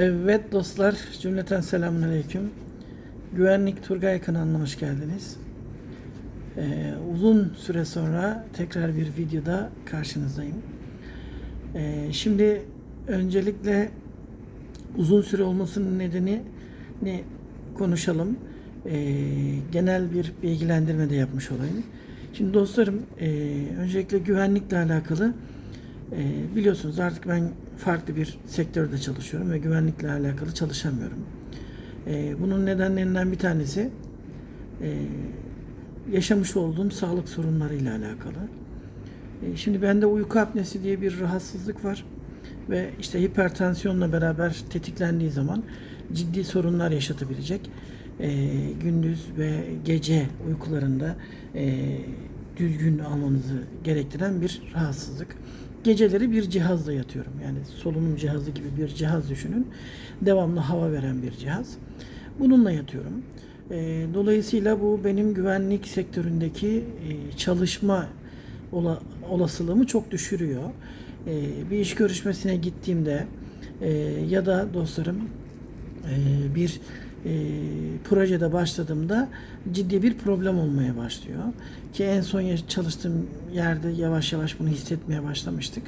Evet dostlar, cümleten selamünaleyküm. Güvenlik Turgay kanalına hoş geldiniz. Ee, uzun süre sonra tekrar bir videoda karşınızdayım. Ee, şimdi öncelikle uzun süre olmasının nedeni ne konuşalım. Ee, genel bir bilgilendirme de yapmış olayım. Şimdi dostlarım, e, öncelikle güvenlikle alakalı e, biliyorsunuz artık ben farklı bir sektörde çalışıyorum ve güvenlikle alakalı çalışamıyorum. E, bunun nedenlerinden bir tanesi e, yaşamış olduğum sağlık sorunlarıyla alakalı. E, şimdi bende uyku apnesi diye bir rahatsızlık var ve işte hipertansiyonla beraber tetiklendiği zaman ciddi sorunlar yaşatabilecek. E, gündüz ve gece uykularında e, düzgün almanızı gerektiren bir rahatsızlık. Geceleri bir cihazla yatıyorum. Yani solunum cihazı gibi bir cihaz düşünün. Devamlı hava veren bir cihaz. Bununla yatıyorum. E, dolayısıyla bu benim güvenlik sektöründeki e, çalışma ola, olasılığımı çok düşürüyor. E, bir iş görüşmesine gittiğimde e, ya da dostlarım e, bir e, projede başladığımda ciddi bir problem olmaya başlıyor. Ki en son çalıştığım yerde yavaş yavaş bunu hissetmeye başlamıştık.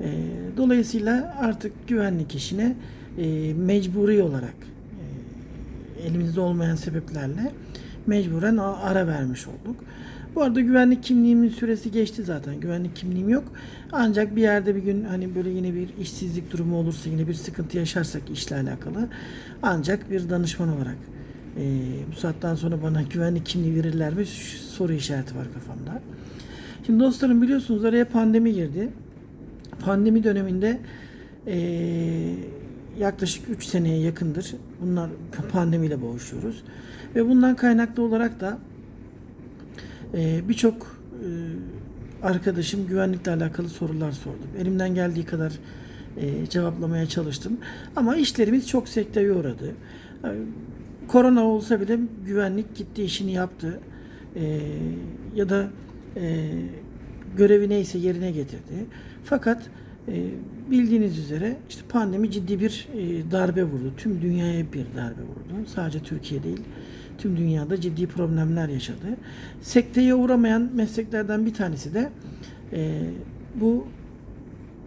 E, dolayısıyla artık güvenlik işine e, mecburi olarak e, elimizde olmayan sebeplerle mecburen ara vermiş olduk. Bu arada güvenlik kimliğimin süresi geçti zaten. Güvenlik kimliğim yok. Ancak bir yerde bir gün hani böyle yine bir işsizlik durumu olursa yine bir sıkıntı yaşarsak işle alakalı ancak bir danışman olarak e, bu saatten sonra bana güvenlik kimliği verirler mi soru işareti var kafamda. Şimdi dostlarım biliyorsunuz araya pandemi girdi. Pandemi döneminde e, yaklaşık 3 seneye yakındır bunlar pandemiyle boğuşuyoruz. Ve bundan kaynaklı olarak da ee, Birçok e, arkadaşım güvenlikle alakalı sorular sordu. Elimden geldiği kadar e, cevaplamaya çalıştım. Ama işlerimiz çok sekteye uğradı. Yani korona olsa bile güvenlik gitti işini yaptı. E, ya da e, görevi neyse yerine getirdi. Fakat e, bildiğiniz üzere işte pandemi ciddi bir e, darbe vurdu. Tüm dünyaya bir darbe vurdu. Sadece Türkiye değil tüm dünyada ciddi problemler yaşadı. Sekteye uğramayan mesleklerden bir tanesi de e, bu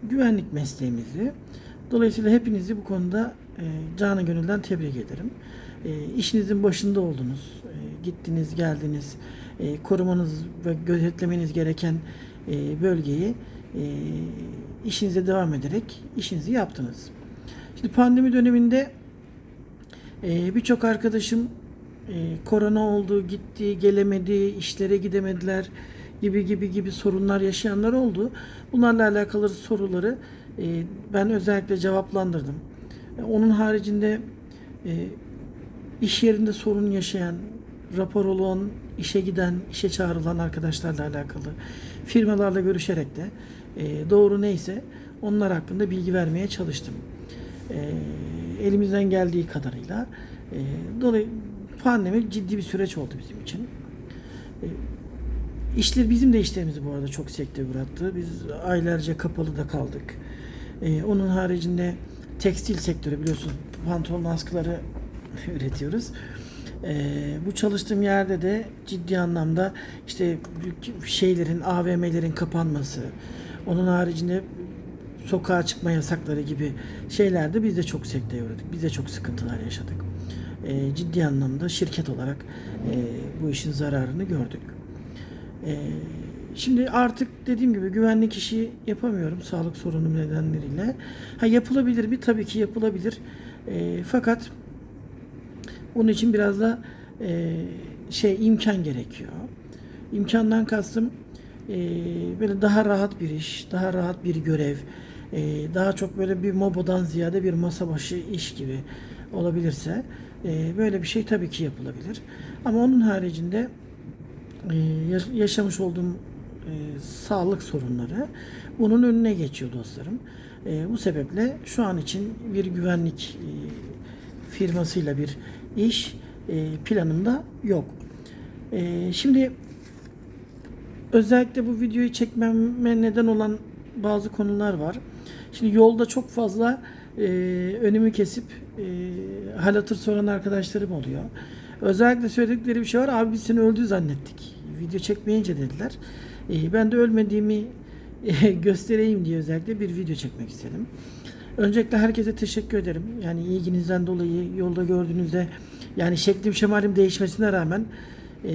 güvenlik mesleğimizi. Dolayısıyla hepinizi bu konuda e, canı gönülden tebrik ederim. E, işinizin başında oldunuz. E, gittiniz, geldiniz. E, korumanız ve gözetlemeniz gereken e, bölgeyi e, işinize devam ederek işinizi yaptınız. Şimdi pandemi döneminde e, birçok arkadaşım e, korona oldu, gitti, gelemedi, işlere gidemediler gibi gibi gibi sorunlar yaşayanlar oldu. Bunlarla alakalı soruları e, ben özellikle cevaplandırdım. E, onun haricinde e, iş yerinde sorun yaşayan, rapor olan, işe giden, işe çağrılan arkadaşlarla alakalı firmalarla görüşerek de e, doğru neyse onlar hakkında bilgi vermeye çalıştım. Elimizden geldiği kadarıyla. E, dolayı pandemi ciddi bir süreç oldu bizim için. E, işler bizim de işlerimizi bu arada çok sekteye uğrattı. Biz aylarca kapalı da kaldık. E, onun haricinde tekstil sektörü biliyorsunuz pantolon askıları üretiyoruz. E, bu çalıştığım yerde de ciddi anlamda işte şeylerin AVM'lerin kapanması, onun haricinde sokağa çıkma yasakları gibi şeylerde biz de çok sekteye uğradık. Biz de çok sıkıntılar yaşadık. E, ciddi anlamda şirket olarak e, bu işin zararını gördük. E, şimdi artık dediğim gibi güvenlik işi yapamıyorum sağlık sorunum nedenleriyle. Ha yapılabilir mi? Tabii ki yapılabilir. E, fakat bunun için biraz da e, şey imkan gerekiyor. İmkandan kastım e, böyle daha rahat bir iş, daha rahat bir görev, e, daha çok böyle bir mobodan ziyade bir masa başı iş gibi olabilirse e, böyle bir şey tabii ki yapılabilir. Ama onun haricinde e, yaş- yaşamış olduğum e, sağlık sorunları bunun önüne geçiyor dostlarım. E, bu sebeple şu an için bir güvenlik e, firmasıyla bir iş e, planımda yok. E, şimdi özellikle bu videoyu çekmeme neden olan bazı konular var. Şimdi yolda çok fazla e, önümü kesip e, hal hatır soran arkadaşlarım oluyor. Özellikle söyledikleri bir şey var. Abi biz seni öldü zannettik. Video çekmeyince dediler. E, ben de ölmediğimi e, göstereyim diye özellikle bir video çekmek istedim. Öncelikle herkese teşekkür ederim. Yani ilginizden dolayı yolda gördüğünüzde yani şeklim şemalim değişmesine rağmen e,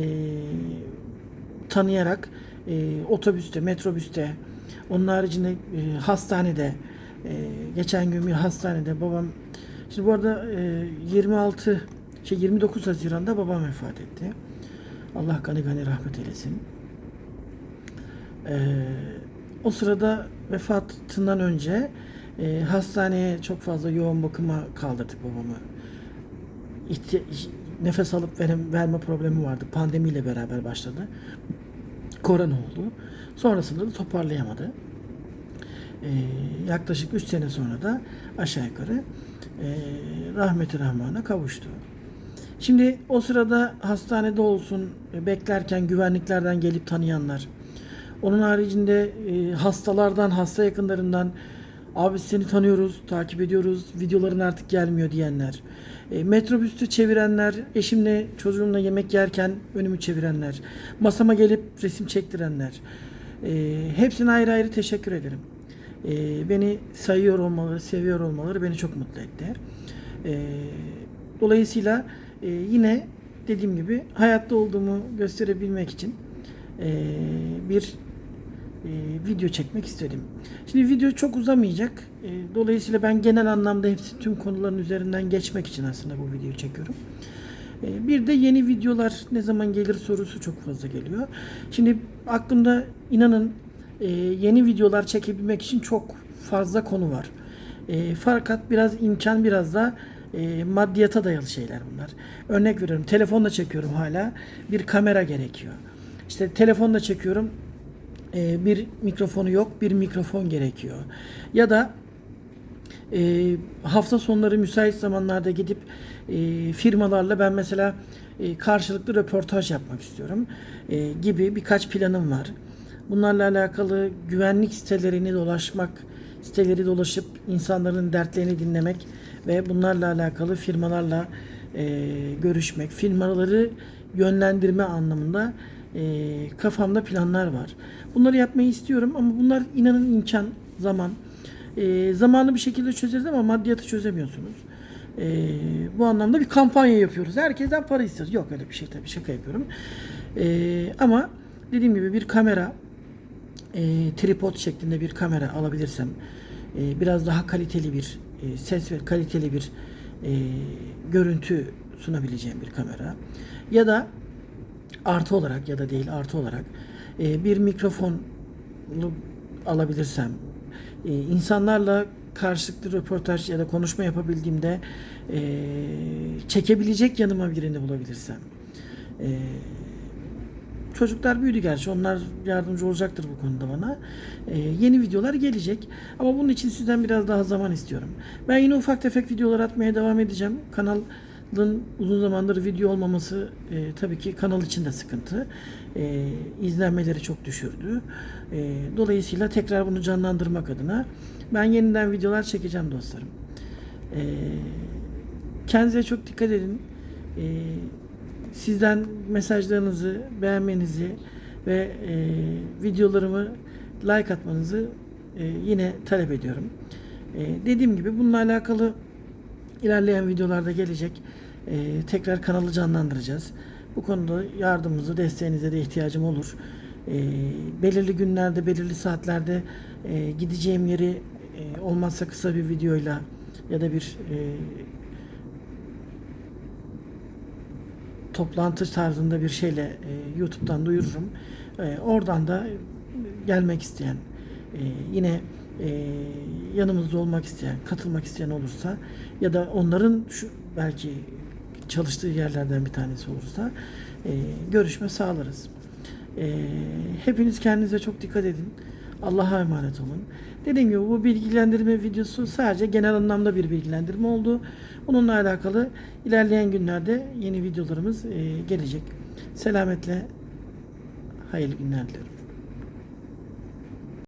tanıyarak e, otobüste, metrobüste, onun haricinde e, hastanede, e, geçen gün bir hastanede babam, şimdi bu arada e, 26, şey 29 Haziran'da babam vefat etti. Allah gani gani rahmet eylesin. E, o sırada vefatından önce e, hastaneye çok fazla yoğun bakıma kaldırdık babamı. İhti- nefes alıp verem- verme problemi vardı. Pandemiyle beraber başladı. Korona oldu. Sonrasında da toparlayamadı. Ee, yaklaşık 3 sene sonra da aşağı yukarı e, rahmeti rahmana kavuştu. Şimdi o sırada hastanede olsun e, beklerken güvenliklerden gelip tanıyanlar, onun haricinde e, hastalardan, hasta yakınlarından abi seni tanıyoruz, takip ediyoruz, videoların artık gelmiyor diyenler, e, metrobüste çevirenler, eşimle çocuğumla yemek yerken önümü çevirenler, masama gelip resim çektirenler, e, hepsine ayrı ayrı teşekkür ederim. E, beni sayıyor olmaları, seviyor olmaları beni çok mutlu etti. E, dolayısıyla e, yine dediğim gibi hayatta olduğumu gösterebilmek için e, bir video çekmek istedim. Şimdi video çok uzamayacak. E, dolayısıyla ben genel anlamda hepsi tüm konuların üzerinden geçmek için aslında bu videoyu çekiyorum. E, bir de yeni videolar ne zaman gelir sorusu çok fazla geliyor. Şimdi aklımda inanın e, yeni videolar çekebilmek için çok fazla konu var. E, fakat biraz imkan biraz da e, maddiyata dayalı şeyler bunlar. Örnek veriyorum telefonla çekiyorum hala bir kamera gerekiyor. İşte telefonla çekiyorum e, bir mikrofonu yok bir mikrofon gerekiyor. Ya da e, hafta sonları müsait zamanlarda gidip e, firmalarla ben mesela karşılıklı röportaj yapmak istiyorum gibi birkaç planım var. Bunlarla alakalı güvenlik sitelerini dolaşmak, siteleri dolaşıp insanların dertlerini dinlemek ve bunlarla alakalı firmalarla e, görüşmek, firmaları yönlendirme anlamında e, kafamda planlar var. Bunları yapmayı istiyorum ama bunlar inanın imkan, zaman. E, zamanı bir şekilde çözeriz ama maddiyatı çözemiyorsunuz. E, bu anlamda bir kampanya yapıyoruz. Herkesten para istiyoruz. Yok öyle bir şey tabii şaka yapıyorum. E, ama dediğim gibi bir kamera, e, tripod şeklinde bir kamera alabilirsem, e, biraz daha kaliteli bir e, ses ve kaliteli bir e, görüntü sunabileceğim bir kamera ya da artı olarak ya da değil artı olarak e, bir mikrofon alabilirsem e, insanlarla karşılıklı röportaj ya da konuşma yapabildiğimde e, çekebilecek yanıma birini bulabilirsem e, çocuklar büyüdü gerçi onlar yardımcı olacaktır bu konuda bana. E, yeni videolar gelecek ama bunun için sizden biraz daha zaman istiyorum. Ben yine ufak tefek videolar atmaya devam edeceğim kanalın uzun zamandır video olmaması e, tabii ki kanal için de sıkıntı. E, izlenmeleri çok düşürdü. E, dolayısıyla tekrar bunu canlandırmak adına ben yeniden videolar çekeceğim dostlarım. E, kendinize çok dikkat edin. E, sizden mesajlarınızı beğenmenizi ve e, videolarımı like atmanızı e, yine talep ediyorum. E, dediğim gibi bununla alakalı ilerleyen videolarda gelecek. Ee, tekrar kanalı canlandıracağız. Bu konuda yardımınızı, desteğinize de ihtiyacım olur. Ee, belirli günlerde, belirli saatlerde e, gideceğim yeri e, olmazsa kısa bir videoyla ya da bir e, toplantı tarzında bir şeyle e, YouTube'dan duyururum. E, oradan da gelmek isteyen, e, yine e, yanımızda olmak isteyen, katılmak isteyen olursa ya da onların şu belki çalıştığı yerlerden bir tanesi olursa e, görüşme sağlarız. E, hepiniz kendinize çok dikkat edin. Allah'a emanet olun. Dediğim gibi bu bilgilendirme videosu sadece genel anlamda bir bilgilendirme oldu. Bununla alakalı ilerleyen günlerde yeni videolarımız e, gelecek. Selametle hayırlı günler diliyorum.